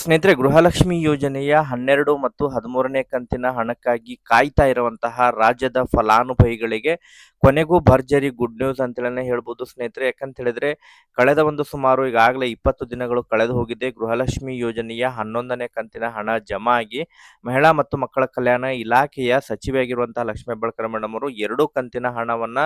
ಸ್ನೇಹಿತರೆ, ಗೃಹಲಕ್ಷ್ಮಿ ಯೋಜನೆಯ ಹನ್ನೆರಡು ಮತ್ತು ಹದಿಮೂರನೇ ಕಂತಿನ ಹಣಕ್ಕಾಗಿ ಕಾಯ್ತಾ ಇರುವಂತಹ ರಾಜ್ಯದ ಫಲಾನುಭವಿಗಳಿಗೆ ಕೊನೆಗೂ ಭರ್ಜರಿ ಗುಡ್ ನ್ಯೂಸ್ ಅಂತೇಳಿ ಹೇಳ್ಬೋದು ಸ್ನೇಹಿತರೆ. ಯಾಕಂತ ಹೇಳಿದ್ರೆ ಕಳೆದ ಒಂದು ಸುಮಾರು ಈಗಾಗಲೇ ಇಪ್ಪತ್ತು ದಿನಗಳು ಕಳೆದು ಹೋಗಿದೆ. ಗೃಹಲಕ್ಷ್ಮಿ ಯೋಜನೆಯ ಹನ್ನೊಂದನೇ ಕಂತಿನ ಹಣ ಜಮಾ ಆಗಿ ಮಹಿಳಾ ಮತ್ತು ಮಕ್ಕಳ ಕಲ್ಯಾಣ ಇಲಾಖೆಯ ಸಚಿವೆಯಾಗಿರುವಂತಹ ಲಕ್ಷ್ಮೀ ಹೆಬ್ಬಾಳ್ಕರ್ ಮೇಡಮ್ ಅವರು ಎರಡು ಕಂತಿನ ಹಣವನ್ನ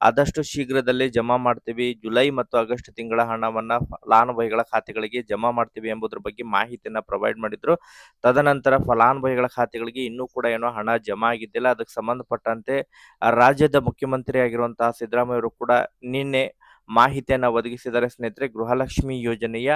ಆದಷ್ಟು ಶೀಘ್ರದಲ್ಲೇ ಜಮಾ ಮಾಡ್ತೀವಿ. ಜುಲೈ ಮತ್ತು ಆಗಸ್ಟ್ ತಿಂಗಳ ಹಣವನ್ನ ಫಲಾನುಭವಿಗಳ ಖಾತೆಗಳಿಗೆ ಜಮಾ ಮಾಡ್ತೀವಿ ಎಂಬುದರ ಬಗ್ಗೆ ಮಾಹಿತಿಯನ್ನ ಪ್ರೊವೈಡ್ ಮಾಡಿದ್ರು. ತದನಂತರ ಫಲಾನುಭವಿಗಳ ಖಾತೆಗಳಿಗೆ ಇನ್ನೂ ಕೂಡ ಏನೋ ಹಣ ಜಮಾ ಆಗಿದ್ದಿಲ್ಲ. ಅದಕ್ಕೆ ಸಂಬಂಧಪಟ್ಟಂತೆ ರಾಜ್ಯದ ಮುಖ್ಯಮಂತ್ರಿ ಆಗಿರುವಂತಹ ಸಿದ್ದರಾಮಯ್ಯ ಕೂಡ ನಿನ್ನೆ ಮಾಹಿತಿಯನ್ನ ಒದಗಿಸಿದರೆ ಸ್ನೇಹಿತರೆ, ಗೃಹಲಕ್ಷ್ಮಿ ಯೋಜನೆಯ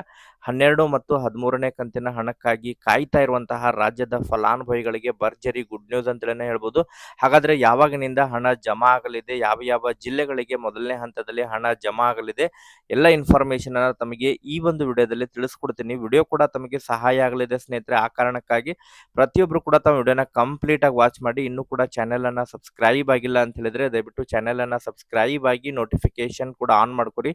ಹನ್ನೆರಡು ಮತ್ತು ಹದಿಮೂರನೇ ಕಂತಿನ ಹಣಕ್ಕಾಗಿ ಕಾಯ್ತಾ ಇರುವಂತಹ ರಾಜ್ಯದ ಫಲಾನುಭವಿಗಳಿಗೆ ಭರ್ಜರಿ ಗುಡ್ ನ್ಯೂಸ್ ಅಂತಲೇ ಹೇಳ್ಬೋದು. ಹಾಗಾದ್ರೆ ಯಾವಾಗಿನಿಂದ ಹಣ ಜಮಾ ಆಗಲಿದೆ, ಯಾವ ಯಾವ ಜಿಲ್ಲೆಗಳಿಗೆ ಮೊದಲನೇ ಹಂತದಲ್ಲಿ ಹಣ ಜಮಾ ಆಗಲಿದೆ, ಎಲ್ಲ ಇನ್ಫಾರ್ಮೇಶನ್ ಅನ್ನ ತಮಗೆ ಈ ಒಂದು ವಿಡಿಯೋದಲ್ಲಿ ತಿಳಿಸ್ಕೊಡ್ತೀನಿ. ವಿಡಿಯೋ ಕೂಡ ತಮಗೆ ಸಹಾಯ ಆಗಲಿದೆ ಸ್ನೇಹಿತರೆ, ಆ ಕಾರಣಕ್ಕಾಗಿ ಪ್ರತಿಯೊಬ್ರು ಕೂಡ ತಮ್ಮ ವಿಡಿಯೋನ ಕಂಪ್ಲೀಟ್ ಆಗಿ ವಾಚ್ ಮಾಡಿ, ಇನ್ನೂ ಕೂಡ ಚಾನೆಲ್ ಅನ್ನ ಸಬ್ಸ್ಕ್ರೈಬ್ ಆಗಿಲ್ಲ ಅಂತ ಹೇಳಿದ್ರೆ ದಯವಿಟ್ಟು ಚಾನೆಲ್ ಅನ್ನ ಸಬ್ಸ್ಕ್ರೈಬ್ ಆಗಿ ನೋಟಿಫಿಕೇಶನ್ ಕೂಡ ಆನ್ ಮಾಡ್ಕೊರಿ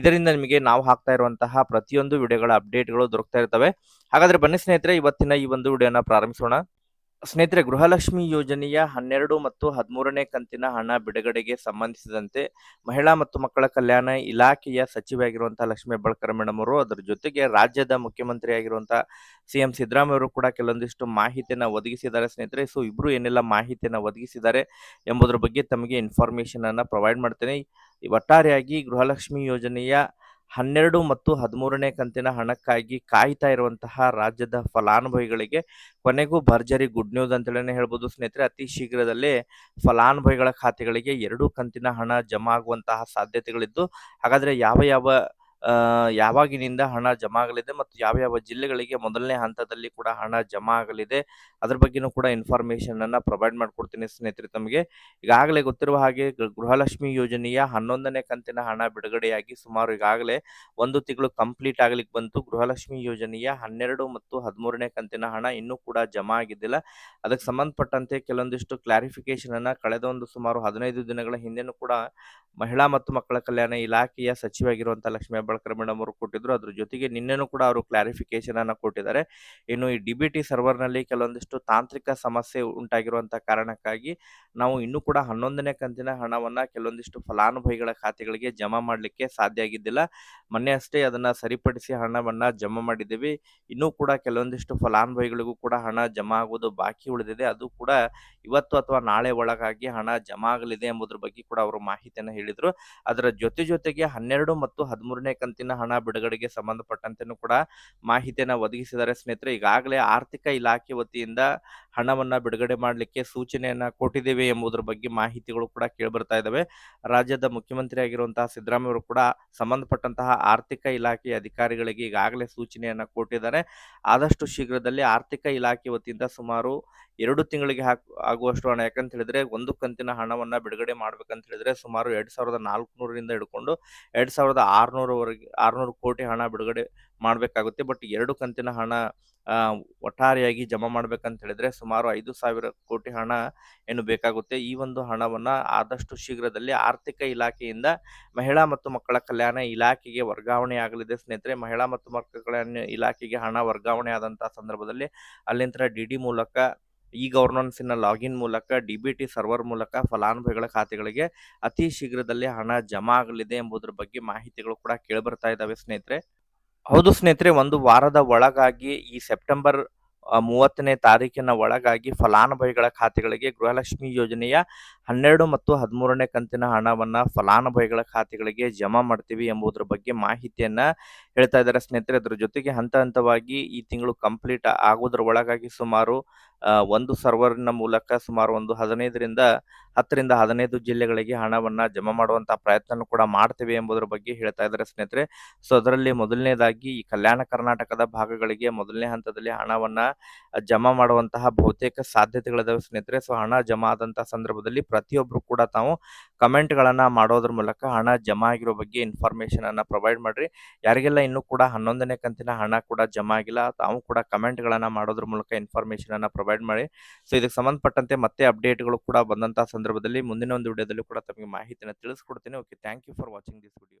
ಇದರಿಂದ ನಿಮಗೆ ನಾವು ಹಾಕ್ತಾ ಇರುವಂತಹ ಪ್ರತಿಯೊಂದು ವಿಡಿಯೋಗಳ ಅಪ್ಡೇಟ್ಗಳು ದೊರಕ್ತಾ ಇರ್ತವೆ. ಹಾಗಾದ್ರೆ ಬನ್ನಿ ಸ್ನೇಹಿತರೆ, ಇವತ್ತಿನ ಈ ಒಂದು ವಿಡಿಯೋನ ಪ್ರಾರಂಭಿಸೋಣ. ಸ್ನೇಹಿತರೆ, ಗೃಹಲಕ್ಷ್ಮಿ ಯೋಜನೆಯ ಹನ್ನೆರಡು ಮತ್ತು ಹದಿಮೂರನೇ ಕಂತಿನ ಹಣ ಬಿಡುಗಡೆಗೆ ಸಂಬಂಧಿಸಿದಂತೆ ಮಹಿಳಾ ಮತ್ತು ಮಕ್ಕಳ ಕಲ್ಯಾಣ ಇಲಾಖೆಯ ಸಚಿವೆಯಾಗಿರುವಂತಹ ಲಕ್ಷ್ಮೀ ಹೆಬ್ಬಾಳ್ಕರ್ ಮೇಡಮ್ ಅವರು, ಅದರ ಜೊತೆಗೆ ರಾಜ್ಯದ ಮುಖ್ಯಮಂತ್ರಿ ಆಗಿರುವಂತಹ ಸಿ ಎಂ ಸಿದ್ದರಾಮಯ್ಯ ಕೂಡ ಕೆಲವೊಂದಿಷ್ಟು ಮಾಹಿತಿಯನ್ನು ಒದಗಿಸಿದ್ದಾರೆ ಸ್ನೇಹಿತರೆ. ಸೊ, ಇಬ್ರು ಏನೆಲ್ಲ ಮಾಹಿತಿಯನ್ನು ಒದಗಿಸಿದ್ದಾರೆ ಎಂಬುದರ ಬಗ್ಗೆ ತಮಗೆ ಇನ್ಫಾರ್ಮೇಶನ್ ಅನ್ನ ಪ್ರೊವೈಡ್ ಮಾಡ್ತೇನೆ. ಒಟ್ಟಾರೆಯಾಗಿ ಗೃಹಲಕ್ಷ್ಮಿ ಯೋಜನೆಯ ಹನ್ನೆರಡು ಮತ್ತು ಹದಿಮೂರನೇ ಕಂತಿನ ಹಣಕ್ಕಾಗಿ ಕಾಯ್ತಾ ಇರುವಂತಹ ರಾಜ್ಯದ ಫಲಾನುಭವಿಗಳಿಗೆ ಕೊನೆಗೂ ಭರ್ಜರಿ ಗುಡ್ ನ್ಯೂಸ್ ಅಂತೇಳಿ ಹೇಳ್ಬೋದು. ಸ್ನೇಹಿತರೆ, ಅತಿ ಶೀಘ್ರದಲ್ಲೇ ಫಲಾನುಭವಿಗಳ ಖಾತೆಗಳಿಗೆ ಎರಡು ಕಂತಿನ ಹಣ ಜಮಾ ಆಗುವಂತಹ ಸಾಧ್ಯತೆಗಳಿದ್ದು, ಹಾಗಾದರೆ ಯಾವ ಯಾವ ಯಾವಾಗಿನಿಂದ ಹಣ ಜಮಾ ಆಗಲಿದೆ ಮತ್ತು ಯಾವ ಯಾವ ಜಿಲ್ಲೆಗಳಿಗೆ ಮೊದಲನೇ ಹಂತದಲ್ಲಿ ಕೂಡ ಹಣ ಜಮಾ ಆಗಲಿದೆ ಅದ್ರ ಬಗ್ಗೆನೂ ಕೂಡ ಇನ್ಫಾರ್ಮೇಶನ್ ಅನ್ನ ಪ್ರೊವೈಡ್ ಮಾಡಿಕೊಡ್ತೀನಿ ಸ್ನೇಹಿತರೆ ತಮಗೆ. ಈಗಾಗಲೇ ಗೊತ್ತಿರುವ ಹಾಗೆ ಗೃಹಲಕ್ಷ್ಮಿ ಯೋಜನೆಯ ಹನ್ನೊಂದನೇ ಕಂತಿನ ಹಣ ಬಿಡುಗಡೆಯಾಗಿ ಸುಮಾರು ಈಗಾಗಲೇ ಒಂದು ತಿಂಗಳು ಕಂಪ್ಲೀಟ್ ಆಗ್ಲಿಕ್ಕೆ ಬಂತು. ಗೃಹಲಕ್ಷ್ಮಿ ಯೋಜನೆಯ ಹನ್ನೆರಡು ಮತ್ತು ಹದಿಮೂರನೇ ಕಂತಿನ ಹಣ ಇನ್ನೂ ಕೂಡ ಜಮಾ ಆಗಿದ್ದಿಲ್ಲ ಅದಕ್ಕೆ ಸಂಬಂಧಪಟ್ಟಂತೆ ಕೆಲವೊಂದಿಷ್ಟು ಕ್ಲಾರಿಫಿಕೇಶನ್ ಅನ್ನ ಕಳೆದ ಒಂದು ಸುಮಾರು ಹದಿನೈದು ದಿನಗಳ ಹಿಂದೆನೂ ಕೂಡ ಮಹಿಳಾ ಮತ್ತು ಮಕ್ಕಳ ಕಲ್ಯಾಣ ಇಲಾಖೆಯ ಸಚಿವ ಆಗಿರುವಂತಹ ಲಕ್ಷ್ಮೀ ಹೆಬ್ಬಾಳ್ಕರ್ ಮೇಡಮ್ ಅವರು ಕೊಟ್ಟಿದ್ರು. ಅದ್ರ ಜೊತೆಗೆ ನಿನ್ನೆನೂ ಕೂಡ ಅವರು ಕ್ಲಾರಿಫಿಕೇಶನ್ ಅನ್ನ ಕೊಟ್ಟಿದ್ದಾರೆ. ಇನ್ನು ಈ ಡಿ ಬಿ ಟಿ ಸರ್ವರ್ನಲ್ಲಿ ಕೆಲವೊಂದಿಷ್ಟು ತಾಂತ್ರಿಕ ಸಮಸ್ಯೆ ಉಂಟಾಗಿರುವಂತಹ ಕಾರಣಕ್ಕಾಗಿ ನಾವು ಇನ್ನೂ ಕೂಡ ಹನ್ನೊಂದನೇ ಕಂತಿನ ಹಣವನ್ನ ಕೆಲವೊಂದಿಷ್ಟು ಫಲಾನುಭವಿಗಳ ಖಾತೆಗಳಿಗೆ ಜಮಾ ಮಾಡಲಿಕ್ಕೆ ಸಾಧ್ಯ ಆಗಿದ್ದಿಲ್ಲ. ಮೊನ್ನೆ ಅಷ್ಟೇ ಅದನ್ನ ಸರಿಪಡಿಸಿ ಹಣವನ್ನ ಜಮಾ ಮಾಡಿದ್ದೀವಿ. ಇನ್ನೂ ಕೂಡ ಕೆಲವೊಂದಿಷ್ಟು ಫಲಾನುಭವಿಗಳಿಗೂ ಕೂಡ ಹಣ ಜಮಾ ಆಗುವುದು ಬಾಕಿ ಉಳಿದಿದೆ. ಅದು ಕೂಡ ಇವತ್ತು ಅಥವಾ ನಾಳೆ ಒಳಗಾಗಿ ಹಣ ಜಮಾ ಆಗಲಿದೆ ಎಂಬುದ್ರ ಬಗ್ಗೆ ಕೂಡ ಅವರು ಮಾಹಿತಿಯನ್ನು ಹೇಳಿದ್ರು. ಅದರ ಜೊತೆ ಜೊತೆಗೆ ಹನ್ನೆರಡು ಮತ್ತು ಹದಿಮೂರನೇ ಕಂತಿನ ಹಣ ಬಿಡುಗಡೆಗೆ ಸಂಬಂಧಪಟ್ಟಂತೆನೂ ಕೂಡ ಮಾಹಿತಿಯನ್ನು ಒದಗಿಸಿದ್ದಾರೆ. ಸ್ನೇಹಿತರೆ ಈಗಾಗಲೇ ಆರ್ಥಿಕ ಇಲಾಖೆ ವತಿಯಿಂದ ಹಣವನ್ನ ಬಿಡುಗಡೆ ಮಾಡಲಿಕ್ಕೆ ಸೂಚನೆಯನ್ನ ಕೊಟ್ಟಿದ್ದೇವೆ ಎಂಬುದರ ಬಗ್ಗೆ ಮಾಹಿತಿಗಳು ಕೂಡ ಕೇಳಿಬರ್ತಾ ಇದ್ದಾವೆ. ರಾಜ್ಯದ ಮುಖ್ಯಮಂತ್ರಿ ಆಗಿರುವಂತಹ ಸಿದ್ದರಾಮಯ್ಯ ಅವರು ಕೂಡ ಸಂಬಂಧಪಟ್ಟಂತಹ ಆರ್ಥಿಕ ಇಲಾಖೆಯ ಅಧಿಕಾರಿಗಳಿಗೆ ಈಗಾಗಲೇ ಸೂಚನೆಯನ್ನ ಕೊಟ್ಟಿದ್ದಾರೆ. ಆದಷ್ಟು ಶೀಘ್ರದಲ್ಲಿ ಆರ್ಥಿಕ ಇಲಾಖೆ ವತಿಯಿಂದ ಸುಮಾರು ಎರಡು ತಿಂಗಳಿಗೆ ಹಾಕ್, ಆಗುವಷ್ಟು ಹಣ, ಯಾಕಂತ ಹೇಳಿದ್ರೆ ಒಂದು ಕಂತಿನ ಹಣವನ್ನ ಬಿಡುಗಡೆ ಮಾಡ್ಬೇಕಂತ ಹೇಳಿದ್ರೆ ಸುಮಾರು ಎರಡ್ ಸಾವಿರದ ನಾಲ್ಕುನೂರರಿಂದ ಹಿಡ್ಕೊಂಡು ಎರಡ್ ಸಾವಿರದ ಆರ್ನೂರವರೆಗೆ, ಆರ್ನೂರು ಕೋಟಿ ಹಣ ಬಿಡುಗಡೆ ಮಾಡಬೇಕಾಗುತ್ತೆ. ಬಟ್ ಎರಡು ಕಂತಿನ ಹಣ ಒಟ್ಟಾರೆಯಾಗಿ ಜಮಾ ಮಾಡ್ಬೇಕಂತ ಹೇಳಿದ್ರೆ ಸುಮಾರು ಐದು ಸಾವಿರ ಕೋಟಿ ಹಣ ಏನು ಬೇಕಾಗುತ್ತೆ. ಈ ಒಂದು ಹಣವನ್ನು ಆದಷ್ಟು ಶೀಘ್ರದಲ್ಲಿ ಆರ್ಥಿಕ ಇಲಾಖೆಯಿಂದ ಮಹಿಳಾ ಮತ್ತು ಮಕ್ಕಳ ಕಲ್ಯಾಣ ಇಲಾಖೆಗೆ ವರ್ಗಾವಣೆ ಆಗಲಿದೆ ಸ್ನೇಹಿತರೆ. ಮಹಿಳಾ ಮತ್ತು ಮಕ್ಕಳ ಕಲ್ಯಾಣ ಇಲಾಖೆಗೆ ಹಣ ವರ್ಗಾವಣೆ ಆದಂತಹ ಸಂದರ್ಭದಲ್ಲಿ ಅಲ್ಲಿಂದ ಡಿ ಡಿ ಮೂಲಕ ಇ ಗವರ್ನೆನ್ಸಿನ ಲಾಗಿನ್ ಮೂಲಕ, ಡಿ ಬಿ ಟಿ ಸರ್ವರ್ ಮೂಲಕ ಫಲಾನುಭವಿಗಳ ಖಾತೆಗಳಿಗೆ ಅತಿ ಶೀಘ್ರದಲ್ಲಿ ಹಣ ಜಮಾ ಆಗಲಿದೆ ಎಂಬುದರ ಬಗ್ಗೆ ಮಾಹಿತಿಗಳು ಕೂಡ ಕೇಳಿಬರ್ತಾ ಇದ್ದಾವೆ ಸ್ನೇಹಿತರೆ. ಹೌದು ಸ್ನೇಹಿತರೆ, ಒಂದು ವಾರದ ಒಳಗಾಗಿ ಈ ಸೆಪ್ಟೆಂಬರ್ ಮೂವತ್ತನೇ ತಾರೀಕಿನ ಒಳಗಾಗಿ ಫಲಾನುಭವಿಗಳ ಖಾತೆಗಳಿಗೆ ಗೃಹಲಕ್ಷ್ಮಿ ಯೋಜನೆಯ ಹನ್ನೆರಡು ಮತ್ತು ಹದಿಮೂರನೇ ಕಂತಿನ ಹಣವನ್ನ ಫಲಾನುಭವಿಗಳ ಖಾತೆಗಳಿಗೆ ಜಮಾ ಮಾಡ್ತೀವಿ ಎಂಬುದರ ಬಗ್ಗೆ ಮಾಹಿತಿಯನ್ನ ಹೇಳ್ತಾ ಇದ್ದಾರೆ ಸ್ನೇಹಿತರೆ. ಅದರ ಜೊತೆಗೆ ಹಂತ ಹಂತವಾಗಿ ಈ ತಿಂಗಳು ಕಂಪ್ಲೀಟ್ ಆಗೋದ್ರ ಒಳಗಾಗಿ ಸುಮಾರು ಒಂದು ಸರ್ವರ್ನ ಮೂಲಕ ಸುಮಾರು ಒಂದು ಹದಿನೈದರಿಂದ ಹತ್ತರಿಂದ ಹದಿನೈದು ಜಿಲ್ಲೆಗಳಿಗೆ ಹಣವನ್ನ ಜಮಾ ಮಾಡುವಂತಹ ಪ್ರಯತ್ನ ಕೂಡ ಮಾಡ್ತೇವೆ ಎಂಬುದರ ಬಗ್ಗೆ ಹೇಳ್ತಾ ಇದ್ದಾರೆ ಸ್ನೇಹಿತರೆ. ಸೊ, ಅದರಲ್ಲಿ ಮೊದಲನೇದಾಗಿ ಈ ಕಲ್ಯಾಣ ಕರ್ನಾಟಕದ ಭಾಗಗಳಿಗೆ ಮೊದಲನೇ ಹಂತದಲ್ಲಿ ಹಣವನ್ನ ಜಮಾ ಮಾಡುವಂತಹ ಬಹುತೇಕ ಸಾಧ್ಯತೆಗಳಿದಾವೆ ಸ್ನೇಹಿತರೆ. ಸೊ, ಹಣ ಜಮಾ ಆದಂತಹ ಸಂದರ್ಭದಲ್ಲಿ ಪ್ರತಿಯೊಬ್ರು ಕೂಡ ತಾವು ಕಮೆಂಟ್ ಗಳನ್ನ ಮಾಡೋದ್ರ ಮೂಲಕ ಹಣ ಜಮಾ ಆಗಿರೋ ಬಗ್ಗೆ ಇನ್ಫಾರ್ಮೇಶನ್ ಅನ್ನ ಪ್ರೊವೈಡ್ ಮಾಡ್ರಿ. ಯಾರಿಗೆಲ್ಲ ಇನ್ನೂ ಕೂಡ ಹನ್ನೊಂದನೇ ಕಂತಿನ ಹಣ ಕೂಡ ಜಮಾ ಆಗಿಲ್ಲ ತಾವು ಕೂಡ ಕಮೆಂಟ್ ಗಳನ್ನ ಮಾಡೋದ್ರ ಮೂಲಕ ಇನ್ಫಾರ್ಮೇಶನ್ ಅನ್ನ ಪ್ರೊವೈಡ್ ಮಾಡಿ. ಸೊ ಇದಕ್ಕೆ ಸಂಬಂಧಪಟ್ಟಂತೆ ಮತ್ತೆ ಅಪ್ಡೇಟ್ಗಳು ಕೂಡ ಬಂದಂತಹ ಸಂದರ್ಭದಲ್ಲಿ ಮುಂದಿನ ಒಂದು ವಿಡಿಯೋದಲ್ಲಿ ಕೂಡ ತಮಗೆ ಮಾಹಿತಿಯನ್ನು ತಿಳಿಸ್ಕೊಡ್ತೀನಿ. Okay thank you for watching this video